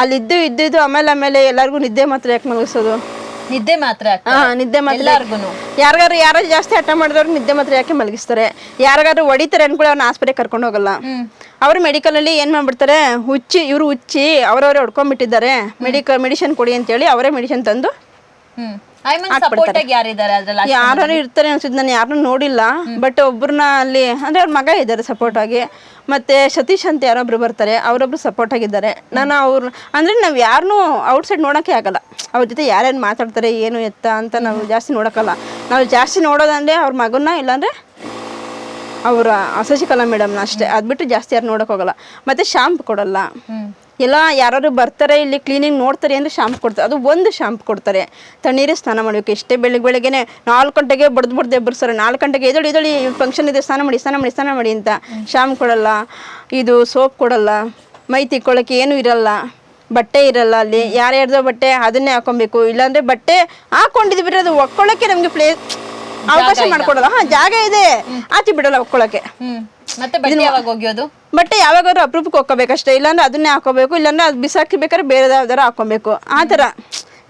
ಅಲ್ಲಿದ್ದು ಇದ್ದಿದ್ದು ಆಮೇಲೆ ಆಮೇಲೆ ಎಲ್ಲರಿಗೂ ನಿದ್ದೆ ಮಾತ್ರ ಯಾಕೆ ಮಲಗಿಸೋದು? ನಿದ್ದೆ ಮಾತ್ರ ಹಾ ನಿದ್ದೆ ಮಾತ್ರ. ಯಾರಿಗಾದ್ರು ಯಾರಿಗಾರು ಯಾರು ಜಾಸ್ತಿ ಹಠ ಮಾಡಿದವ್ರಿಗೆ ನಿದ್ದೆ ಮಾತ್ರ ಯಾಕೆ ಮಲಗಿಸ್ತಾರೆ? ಯಾರಿಗಾರು ಹೊಡಿತಾರೆ ಅನ್ಕೊಳ್ಳಿ ಅವ್ರನ್ನ ಆಸ್ಪತ್ರೆಗೆ ಕರ್ಕೊಂಡು ಹೋಗಲ್ಲ. ಅವರು ಮೆಡಿಕಲ್ ಅಲ್ಲಿ ಏನ್ ಮಾಡ್ಬಿಡ್ತಾರೆ? ಹುಚ್ಚಿ ಇವರು ಹುಚ್ಚಿ ಅವ್ರವ್ರೆ ಹೊಡ್ಕೊಂಡ್ಬಿಟ್ಟಿದ್ದಾರೆ. ಮೆಡಿಕಲ್ ಮೆಡಿಸಿನ್ ಕೊಡಿ ಅಂತೇಳಿ ಅವರೇ ಮೆಡಿಸಿನ್ ತಂದು ಯಾರು ಇರ್ತಾರೆ ಅನ್ಸುತ್ತೆ ನಾನು ಯಾರನ್ನೂ ನೋಡಿಲ್ಲ ಬಟ್ ಒಬ್ರನ್ನ ಅಲ್ಲಿ ಅಂದ್ರೆ ಅವ್ರ ಮಗ ಇದ್ದಾರೆ ಸಪೋರ್ಟ್ ಆಗಿ. ಮತ್ತೆ ಸತೀಶ್ ಅಂತ ಯಾರೊಬ್ರು ಬರ್ತಾರೆ ಅವರೊಬ್ರು ಸಪೋರ್ಟ್ ಆಗಿದ್ದಾರೆ. ನಾನು ಅವ್ರ ಅಂದ್ರೆ ನಾವು ಯಾರನ್ನೂ ಔಟ್ ಸೈಡ್ ನೋಡಕ್ಕೆ ಆಗಲ್ಲ. ಅವ್ರ ಜೊತೆ ಯಾರ್ಯಾರು ಮಾತಾಡ್ತಾರೆ ಏನು ಎತ್ತ ಅಂತ ನಾವು ಜಾಸ್ತಿ ನೋಡೋಕ್ಕಲ್ಲ. ನಾವು ಜಾಸ್ತಿ ನೋಡೋದಂದ್ರೆ ಅವ್ರ ಮಗನ್ನ ಇಲ್ಲಾಂದ್ರೆ ಅವರ ಶಶಿಕಲಾ ಮೇಡಮ್ನ ಅಷ್ಟೇ. ಅದ್ಬಿಟ್ಟು ಜಾಸ್ತಿ ಯಾರು ನೋಡಕ್ ಹೋಗಲ್ಲ. ಮತ್ತೆ ಶಾಂಪ್ ಕೊಡಲ್ಲ. ಎಲ್ಲ ಯಾರು ಬರ್ತಾರೆ, ಇಲ್ಲಿ ಕ್ಲೀನಿಂಗ್ ನೋಡ್ತಾರೆ ಅಂದ್ರೆ ಶಾಂಪ್ ಕೊಡ್ತಾರೆ. ಅದು ಒಂದು ಶಾಂಪ್ ಕೊಡ್ತಾರೆ. ತಣ್ಣೀರೇ ಸ್ನಾನ ಮಾಡಬೇಕು. ಎಷ್ಟೇ ಬೆಳಿಗ್ಗೆ ಬೆಳಗ್ಗೆನೆ ನಾಲ್ಕು ಗಂಟೆಗೆ ಬಡ್ದು ಬಡ್ದು ಎಬ್ಬರ್ಸ್ತಾರೆ ನಾಲ್ಕು ಗಂಟೆಗೆ ಎದೊಳಿ ಎದೊಳಿ ಫಂಕ್ಷನ್ ಇದೆ, ಸ್ನಾನ ಮಾಡಿ ಸ್ನಾನ ಮಾಡಿ ಸ್ನಾನ ಮಾಡಿ ಅಂತ. ಶಾಂಪ್ ಕೊಡಲ್ಲ. ಇದು ಸೋಪ್ ಕೊಡಲ್ಲ. ಮೈ ತಿಕ್ಕೊಳ್ಳೋಕೆ ಏನೂ ಇರಲ್ಲ. ಬಟ್ಟೆ ಇರಲ್ಲ ಅಲ್ಲಿ. ಯಾರ್ಯಾರ್ದೋ ಬಟ್ಟೆ ಅದನ್ನೇ ಹಾಕೊಬೇಕು. ಇಲ್ಲಾಂದರೆ ಬಟ್ಟೆ ಹಾಕೊಂಡಿದ್ವಿ ಬಿಡ್ರಿ ಅದು ಒಕ್ಕೊಳ್ಳೋಕೆ ನಮಗೆ ಪ್ಲೇಸ್ ಅವಕಾಶ ಮಾಡ್ಕೊಡಲ್ಲ ಹಾ ಜಾಗ ಇದೆ. ಆಚೆ ಬಿಡಲ್ಲ ಒಕ್ಕೊಳಕ್ಕೆ. ಮತ್ತೆ ಬಟ್ಟೆ ಯಾವಾಗ ಒಗೆಯೋದು ಬಟ್ಟೆ ಯಾವಾಗಾದ್ರು ಅಪರೂಪಕ್ಕೆ ಇಲ್ಲಾಂದ್ರೆ ಅದನ್ನೇ ಹಾಕೋಬೇಕು. ಇಲ್ಲಾಂದ್ರೆ ಅದು ಬಿಸಾಕಿ ಬೇಕಾದ್ರೆ ಬೇರೆ ಯಾವ್ದಾರು ಹಾಕೊಬೇಕು ಆ ಥರ.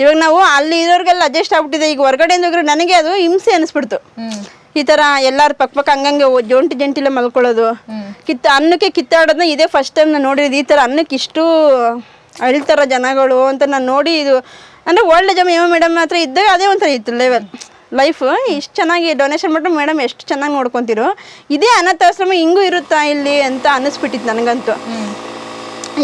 ಇವಾಗ ನಾವು ಅಲ್ಲಿ ಇರೋರಿಗೆಲ್ಲ ಅಡ್ಜಸ್ಟ್ ಆಗ್ಬಿಟ್ಟಿದೆ. ಈಗ ಹೊರಗಡೆಯಿಂದ ಹೋಗಿರೋ ನನಗೆ ಅದು ಹಿಂಸೆ ಅನಿಸ್ಬಿಡ್ತು. ಈ ಥರ ಎಲ್ಲಾರು ಪಕ್ಕ ಪಕ್ಕ ಹಂಗಂಗೆ ಜೊಂಟಿ ಜಂಟಿಲೆ ಮಲ್ಕೊಳ್ಳೋದು. ಕಿತ್ತ ಅನ್ನಕ್ಕೆ ಕಿತ್ತಾಡೋದನ್ನ ಇದೇ ಫಸ್ಟ್ ಟೈಮ್ ನಾನು ನೋಡಿರೋದು. ಈ ಥರ ಅನ್ನಕ್ಕೆ ಇಷ್ಟು ಅಳ್ತಾರ ಜನಗಳು ಅಂತ ನಾನು ನೋಡಿ ಇದು. ಅಂದ್ರೆ ಒಳ್ಳೆ ಜಮ ಯಾವ ಮೇಡಮ್ ಹತ್ರ ಇದ್ದಾಗ ಅದೇ ಒಂಥರ ಇತ್ತು ಲೆವೆಲ್ ಲೈಫ್ ಇಷ್ಟು ಚೆನ್ನಾಗಿ ಡೊನೇಷನ್ ಮಾಡಿದ್ರೆ ಮೇಡಮ್ ಎಷ್ಟು ಚೆನ್ನಾಗಿ ನೋಡ್ಕೊತಿರೋ. ಇದೇ ಅನಾಥಾಶ್ರಮ ಹಿಂಗೂ ಇರುತ್ತಾ ಇಲ್ಲಿ ಅಂತ ಅನ್ನಿಸ್ಬಿಟ್ಟಿತ್ತು ನನಗಂತೂ.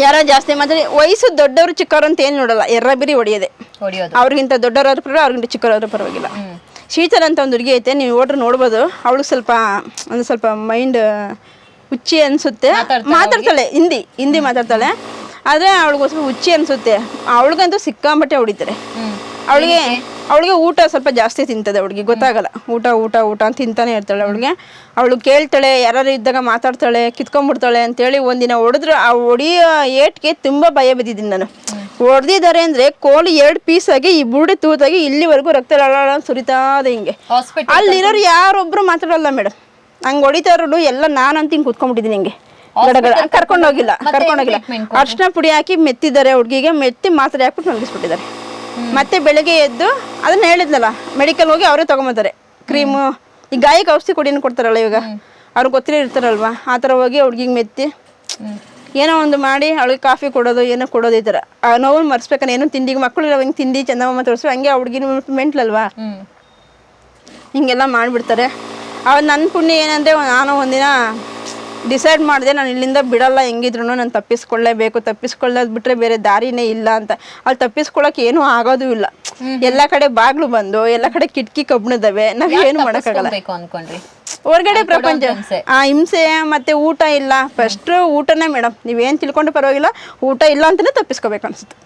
ಯಾರೋ ಜಾಸ್ತಿ ಮಾತಾಡಿ ವಯಸ್ಸು ದೊಡ್ಡವರು ಚಿಕ್ಕವರು ಅಂತ ಏನು ನೋಡಲ್ಲ ಎರ್ರಬಿರಿ ಹೊಡೆಯೋದೆ. ಹೊಡಿಯೋದು. ಅವ್ರಿಗಿಂತ ದೊಡ್ಡವರಾದ್ರೂ ಪರವಾಗಿಲ್ಲ ಅವ್ರಿಗಿಂತ ಚಿಕ್ಕವರಾದ್ರೂ ಪರವಾಗಿಲ್ಲ. ಶೀತಲ್ ಅಂತ ಒಂದು ಹುಡುಗಿ ಐತೆ ನೀವು ಓಡ್ರು ನೋಡ್ಬೋದು ಅವಳು ಸ್ವಲ್ಪ ಒಂದು ಸ್ವಲ್ಪ ಮೈಂಡ್ ಹುಚ್ಚಿ ಅನಿಸುತ್ತೆ. ಮಾತಾಡ್ತಾಳೆ ಹಿಂದಿ ಹಿಂದಿ ಮಾತಾಡ್ತಾಳೆ. ಆದರೆ ಅವಳಿಗೋಸ್ಕರ ಹುಚ್ಚಿ ಅನಿಸುತ್ತೆ. ಅವಳಿಗಂತೂ ಸಿಕ್ಕಾಂಬಟ್ಟೆ ಹೊಡಿತಾರೆ. ಅವಳಿಗೆ ಅವಳಿಗೆ ಊಟ ಸ್ವಲ್ಪ ಜಾಸ್ತಿ ತಿಂತದೆ ಅವಳಿಗೆ ಗೊತ್ತಾಗಲ್ಲ. ಊಟ ಊಟ ಊಟ ಅಂತ ತಿಂತಾನೆ ಇರ್ತಾಳೆ ಅವಳಿಗೆ. ಅವಳು ಕೇಳ್ತಾಳೆ ಯಾರು ಇದ್ದಾಗ ಮಾತಾಡ್ತಾಳೆ ಕಿತ್ಕೊಂಡ್ಬಿಡ್ತಾಳೆ ಅಂತೇಳಿ ಒಂದಿನ ಹೊಡೆದ್ರು ಆ ಹೊಡಿಯೋ ಏಟ್ಗೆ ತುಂಬ ಭಯ ಬಿದ್ದಿದ್ದೀನಿ ನಾನು. ಹೊಡೆದಿದ್ದಾರೆ ಅಂದ್ರೆ ಕೋಳಿ ಎರಡು ಪೀಸ್ ಆಗಿ ಈ ಬುರುಡೆ ತೂತಾಗಿ ಇಲ್ಲಿವರೆಗೂ ರಕ್ತ ಸುರಿತಾ ಇದೆ ಸುರಿತಾದೆ ಹಿಂಗೆ ಅಲ್ಲಿರೋರು ಯಾರೊಬ್ರು ಮಾತಾಡಲ್ಲ ಮೇಡಮ್ ಹಂಗೆ ಹೊಡಿತಾರು ಎಲ್ಲ ನಾನಂತ ಹಿಂಗೆ. ಕುತ್ಕೊಂಡ್ಬಿಟ್ಟಿದ್ದೀನಿ ಹಿಂಗೆ ಕರ್ಕೊಂಡೋಗಿಲ್ಲ ಕರ್ಕೊಂಡೋಗಿಲ್ಲ ಅರ್ಶಿನ ಪುಡಿ ಹಾಕಿ ಮೆತ್ತಿದ್ದಾರೆ ಹುಡುಗಿಗೆ ಮೆತ್ತಿ ಮಾತ್ರೆ ಹಾಕ್ಬಿಟ್ಟು ಮಲಗಿಸ್ಬಿಟ್ಟಿದ್ದಾರೆ ಮತ್ತೆ ಬೆಳಗ್ಗೆ ಎದ್ದು ಅದನ್ನ ಹೇಳಿದ್ನಲ್ಲ ಮೆಡಿಕಲ್ ಹೋಗಿ ಅವರೇ ತಗೊಂಬತ್ತಾರೆ ಕ್ರೀಮು ಈ ಗಾಯಕ್ಕೆ ಔಷಧಿ ಕೊಡಿನ ಕೊಡ್ತಾರಲ್ಲ ಇವಾಗ. ಅವ್ರಿಗೆ ಗೊತ್ತಿರೋ ಇರ್ತಾರಲ್ವಾ ಆ ಥರ ಹೋಗಿ ಹುಡುಗಿಗೆ ಮೆತ್ತಿ ಏನೋ ಒಂದು ಮಾಡಿ ಅವಳಿಗೆ ಕಾಫಿ ಕೊಡೋದು ಏನೋ ಕೊಡೋದು ಈ ಥರ. ಆ ನೋವನ್ನು ಮರ್ಸ್ಬೇಕನ್ನ ಏನೋ ತಿಂಡಿಗೆ ಮಕ್ಕಳು ಹಿಂಗೆ ತಿಂಡಿ ಚಂದಮ್ಮ ತೋರಿಸು ಹಂಗೆ ಹುಡುಗಿನ ಮೆಂಟ್ಲಲ್ವಾ? ಹಿಂಗೆಲ್ಲ ಮಾಡಿಬಿಡ್ತಾರೆ. ಅವ್ರು ನನ್ನ ಪುಣ್ಯ ಏನಂದರೆ ನಾನು ಒಂದಿನ ಡಿಸೈಡ್ ಮಾಡಿದೆ ನಾನು ಇಲ್ಲಿಂದ ಬಿಡಲ್ಲ ಹೆಂಗಿದ್ರು ನಾನು ತಪ್ಪಿಸ್ಕೊಳ್ಳೇಬೇಕು. ತಪ್ಪಿಸ್ಕೊಳ್ಳೋದು ಬಿಟ್ಟರೆ ಬೇರೆ ದಾರಿನೇ ಇಲ್ಲ ಅಂತ. ಅಲ್ಲಿ ತಪ್ಪಿಸ್ಕೊಳ್ಳೋಕೆ ಏನೂ ಆಗೋದು ಇಲ್ಲ. ಎಲ್ಲ ಕಡೆ ಬಾಗ್ಲು ಬಂದು ಎಲ್ಲ ಕಡೆ ಕಿಟಕಿ ಕಬ್ಬಣದವೆ ನಾವ್ ಏನು ಮಾಡೋಕ್ಕಾಗಲ್ಲ. ಅನ್ಕೊಂಡ್ರಿ? ಹೊರಗಡೆ ಪ್ರಪಂಚ. ಆ ಹಿಂಸೆ ಮತ್ತೆ ಊಟ ಇಲ್ಲ. ಫಸ್ಟ್ ಊಟನೇ ಮೇಡಮ್ ನೀವೇನು ತಿಳ್ಕೊಂಡು ಪರವಾಗಿಲ್ಲ ಊಟ ಇಲ್ಲ ಅಂತಲೇ ತಪ್ಪಿಸ್ಕೋಬೇಕು ಅನ್ಸುತ್ತೆ.